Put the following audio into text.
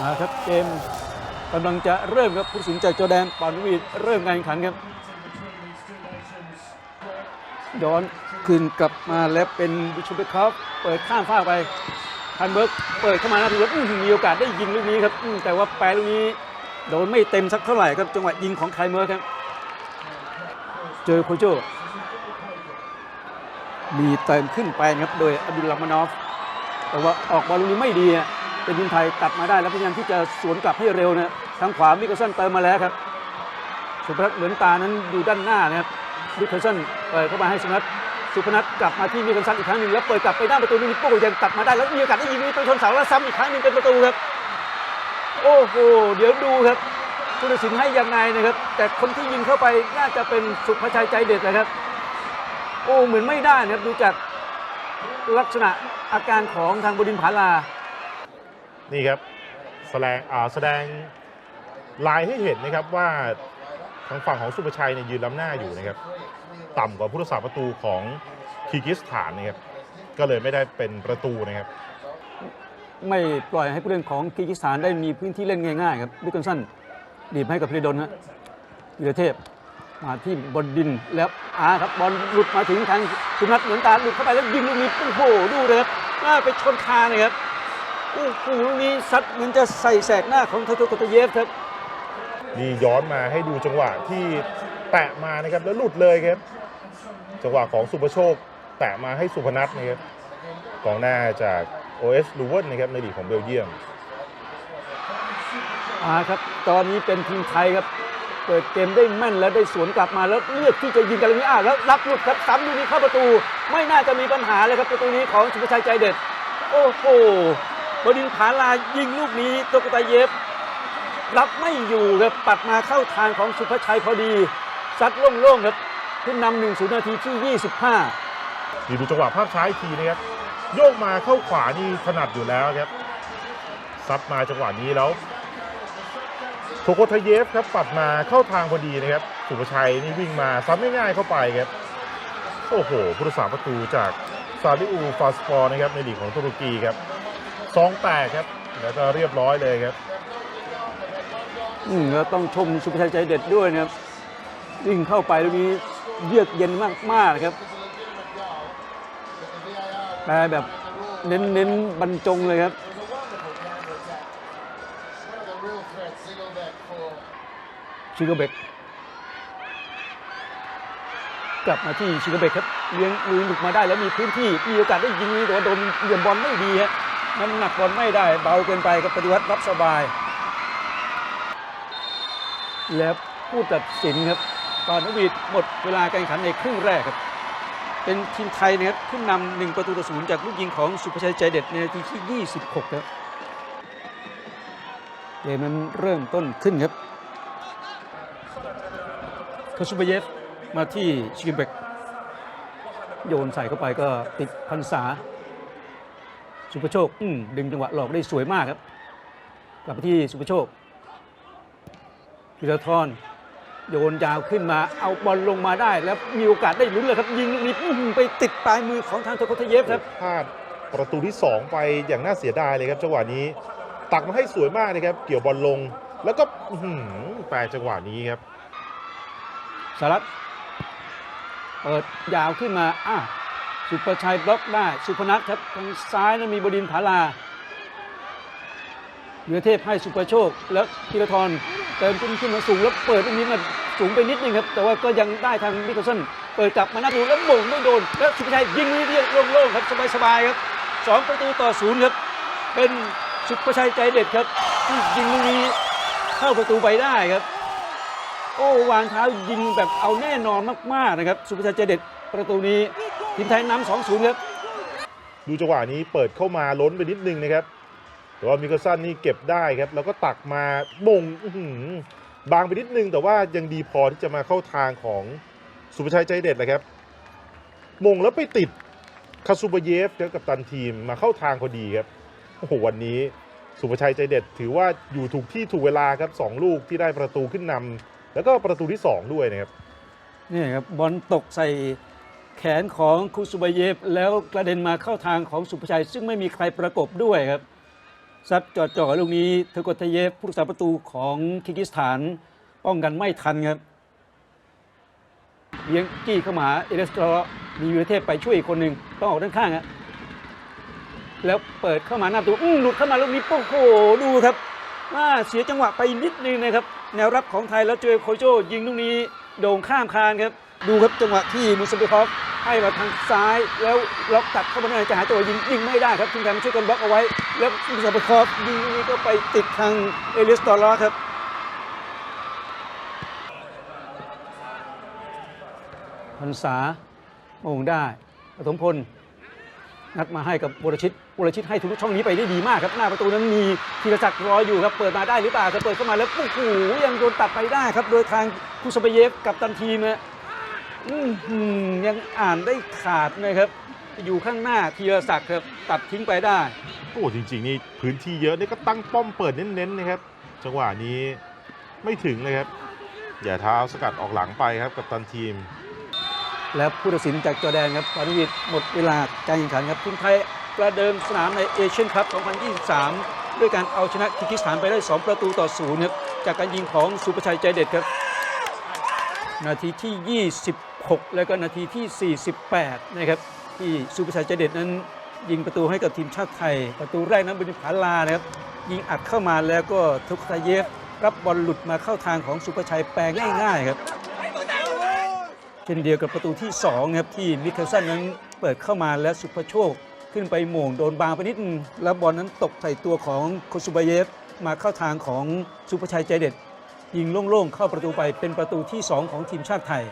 นะครับเกมกำลังจะเริ่มครับผู้สินจากจอแดนปานวีดเริ่มการแข่งขันครับย้อนคืนกลับมาแล้วเป็นบิชูเบคอฟเปิดข้ามฟากไปทันเบิร์กเปิดเข้ามาหน้าทีแล้วอื้อหือมีโอกาสได้ยิงลูกนี้ครับอื้อแต่ว่าแปรลูกนี้โดนไม่เต็มสักเท่าไหร่ครับจังหวะยิงของไคลเมอร์ครับ เจอโคโจมีเติมขึ้นไปครับโดยอดุลลามานอฟ แต่ว่าออกบอลลูกนี้ไม่ดีอะ เป็นทีมไทยตัดมาได้แล้วพยายามที่จะสวนกลับให้เร็วนะทางขวามิคลสันเติมมาแล้วครับสุพนัทเหมือนตานั้นอยู่ด้านหน้านะครับมิคลสันเปิดเข้ามาให้สุพนัทสุพนัทกลับมาที่มิคลสันอีกครั้งหนึ่งแล้วเปิดกลับไปหน้าประตูลูกนี้โป้ยังตัดมาได้แล้วมีโอกาสได้ยิงไปชนเสาแล้วซ้ำอีกครั้งหนึ่งเป็นประตูครับโอ้โหเดี๋ยวดูครับผู้ตัดสินให้ยังไงนะครับ แต่คนที่ยิงเข้าไปน่าจะเป็นสุภชัยใจเด็ดนะครับ โอ้เหมือนไม่ได้นะครับดูจากลักษณะอาการของทางบดินผาลา นี่ครับแสดงแสดงลายให้เห็นนะครับว่าทางฝั่งของสุภชัยเนี่ยยืนล้ำหน้าอยู่นะครับ ต่ำกว่าผู้รักษาประตูของคีกิสถานนะครับก็เลยไม่ได้เป็นประตูนะครับ ไม่ปล่อยให้ผู้เล่นของคีกิสถานได้มีพื้นที่เล่นง่ายๆครับวิกเกนสันดีบให้กับพลิดลฮะวีรเทพมาที่บนดินแล้วอาครับบอลหลุดมาถึงทางสุนัทเหมือนตาหลุดเข้าไปแล้วยิงลูกนี้โอ้โหดูเลยครับน่าไปชนคาเลยครับ โอ้โหลูกนี้ซัดเหมือนจะใส่แสกหน้าของโทโตโกโตเยฟครับนี่ย้อนมาให้ดูจังหวะที่แตะมานะครับแล้วหลุดเลยครับ จังหวะของสุภโชค แตะมาให้สุพนัทนะครับกองหน้าจาก OS ลูเวนนะครับในลีกของเบลเยียมอาครับ ตอนนี้เป็นทีมไทยครับ เปิดเกมได้แม่นแล้วได้สวนกลับมาแล้วเลือกที่จะยิงกันลูกนี้อ่าแล้วรับหลุดครับซ้ำลูกนี้เข้าประตู ไม่น่าจะมีปัญหาเลยครับประตูนี้ของสุภชัยใจเด็ด โอ้โห บดินผาลายิงลูกนี้โตกตาเยฟรับไม่อยู่ครับปัดมาเข้าทางของสุภชัยพอดีซัดโล่งๆครับขึ้นนำหนึ่งศูนย์นาทีที่ 25ดีดูจังหวะภาพช้าอีกทีนะครับโยกมาเข้าขวานี่ถนัดอยู่แล้วครับซัดมาจังหวะนี้แล้วโทโกทเยฟครับปัดมาเข้าทางพอดีนะครับสุภชัยนี่วิ่งมาซัดง่ายๆเข้าไปครับโอ้โหผู้รักษาประตูจากซาลิอูฟาสปอร์นะครับในลีกของตุรกีครับ ซองแตกครับ แล้วก็เรียบร้อยเลยครับ อืมแล้วต้องชมสุภชัยใจเด็ดด้วยนะครับวิ่งเข้าไปลูกนี้เยือกเย็นมากๆนะครับแปลแบบเน้นเน้นบรรจงเลยครับ ชิโกเบกกลับมาที่ชิโกเบกครับเลี้ยงลุยหลุดมาได้แล้วมีพื้นที่มีโอกาสได้ยิงแต่ว่าโดนเหลี่ยมบอลไม่ดีฮะ น้ำหนักบอลไม่ได้เบาเกินไปกับปฏิวัติรับสบาย แล้วผู้ตัดสินครับปานวีดหมดเวลาการแข่งขันในครึ่งแรกครับ เป็นทีมไทยนะครับขึ้นนำหนึ่งประตูต่อศูนย์จากลูกยิงของสุภชัยใจเด็ดในนาทีที่ 26 ครับเกมนั้นเริ่มต้นขึ้นครับคาซูเบเยฟมาที่ชิกิเบกโยนใส่เข้าไปก็ติดพันษา สุภโชคอืมดึงจังหวะหลอกได้สวยมากครับ กลับไปที่สุภโชคพิรทรโยนยาวขึ้นมาเอาบอลลงมาได้ แล้วมีโอกาสได้ลุ้นเลยครับ ยิงลูกนี้อื้อหือไปติดปลายมือของทางโทโคทเยฟครับพลาดประตูที่ 2 ไปอย่างน่าเสียดายเลยครับจังหวะนี้ ตักมาให้สวยมากนะครับ เกี่ยวบอลลง แล้วก็อื้อหือแปลจังหวะนี้ครับสารัตเปิดยาวขึ้นมาอะ สุประชัยบล็อกได้สุพนัทครับทางซ้ายนั้นมีบดินทร์ผาลาเหนือเทพให้สุประโชค แล้วพิรทรเติมขึ้นขึ้นมาสูงแล้วเปิดตรงนี้มันสูงไปนิดนึงครับ แต่ว่าก็ยังได้ทางมิคลสันเปิดกลับมาน้าประตูแล้วโมงไม่โดน แล้วสุประชัยยิงเรียบๆโล่งๆครับสบายๆครับสองประตูต่อศูนย์ครับเป็นสุประชัยใจเด็ดครับที่ยิงลูกนี้เข้าประตูไปได้ครับ โอ้วางเท้ายิงแบบเอาแน่นอนมากๆนะครับ สุภาชัยใจเด็ดประตูนี้ ทีมไทยนำสองศูนย์ครับ ดูจังหวะนี้เปิดเข้ามาล้นไปนิดนึงนะครับ แต่ว่ามิเกลสันนี่เก็บได้ครับ แล้วก็ตักมาบงอื้อหือบางไปนิดนึง แต่ว่ายังดีพอที่จะมาเข้าทางของสุภชัยใจเด็ดเลยครับ มงแล้วไปติดคาซูบาเยฟครับกับตันทีมมาเข้าทางพอดีครับ โอ้โหวันนี้สุภชัยใจเด็ด ถือว่าอยู่ถูกที่ถูกเวลาครับสองลูกที่ได้ประตูขึ้นนำแล้วก็ประตูที่สองด้วยนะครับ นี่ครับบอลตกใส่ แขนของคุซุบาเยฟแล้วกระเด็นมาเข้าทางของสุภชัย ซึ่งไม่มีใครประกบด้วยครับซัดจอดจ่อลูกนี้เทโกตเยฟผู้รักษาประตูของคิร์กิสถานป้องกันไม่ทันครับเลี้ยงจี้เข้ามาเอเลสตรอมีวีรเทพไปช่วยอีกคนหนึ่งต้องออกด้านข้างครับแล้วเปิดเข้ามาหน้าประตูอื้อหลุดเข้ามาลูกนี้โอ้โหดูครับว่าเสียจังหวะไปนิดนึงนะครับ แนวรับของไทยแล้วเจอโคโจยิงลูกนี้โด่งข้ามคานครับ ดูครับจังหวะที่มุสบิคอฟให้มาทางซ้ายแล้วล็อกตัดเข้ามาในจะหาจังหวะยิงยิงไม่ได้ครับทีมไทยมช่วยกันบล็อกเอาไว้ แล้วมุสบิคอฟยิงนี้ก็ไปติดทางเอลียสตอร์ลครับพรรษาโมงได้ปฐมพลนัดมาให้กับวรชิตวรชิตให้ทุกช่องนี้ไปได้ดีมากครับ หน้าประตูนั้นมีธีรศักดิ์รออยู่ครับ เปิดมาได้หรือเปล่าครับเปิดเข้ามาแล้วโอ้โหยังโดนตัดไปได้ครับ โดยทางคุสเปเยฟกับตันทีมนะ อื้อหือยังอ่านได้ขาดนะครับ อยู่ข้างหน้าธีรศักดิ์ครับตัดทิ้งไปได้ โอ้จริง ๆ นี่พื้นที่เยอะนี่ก็ตั้งป้อมเปิดเน้นๆนะครับ จังหวะนี้ไม่ถึงเลยครับ อย่าเท้าสกัดออกหลังไปครับกับตันทีม และผู้ตัดสินจากจอร์แดนครับปานุวิทย์หมดเวลาการแข่งขันครับทีมไทยประเดิมสนามในเอเชียนคัพ 2023 ด้วยการเอาชนะคิร์กิสถานไปได้ 2 ประตูต่อศูนย์ครับจากการยิงของสุประชัยใจเด็ดครับ นาทีที่ 6 แล้วก็นาทีที่ 48 นะครับ ที่สุประชัยใจเด็ดนั้นยิงประตูให้กับทีมชาติไทย ประตูแรกนั้นเป็นผาลานะครับ ยิงอัดเข้ามาแล้วก็ทุกทายเยฟรับบอลหลุดมาเข้าทางของสุประชัยแปลง่ายๆครับ เช่นเดียวกับประตูที่ 2 ครับ ที่มิคเคลสันนั้นเปิดเข้ามาและสุภโชคขึ้นไปโหม่งโดนบางไปนิดนึงแล้วบอลนั้นตกใส่ตัวของโคซุบาเยฟมาเข้าทางของสุภชัยใจเด็ด ยิงโล่งๆเข้าประตูไปเป็นประตูที่ 2 ของทีมชาติไทย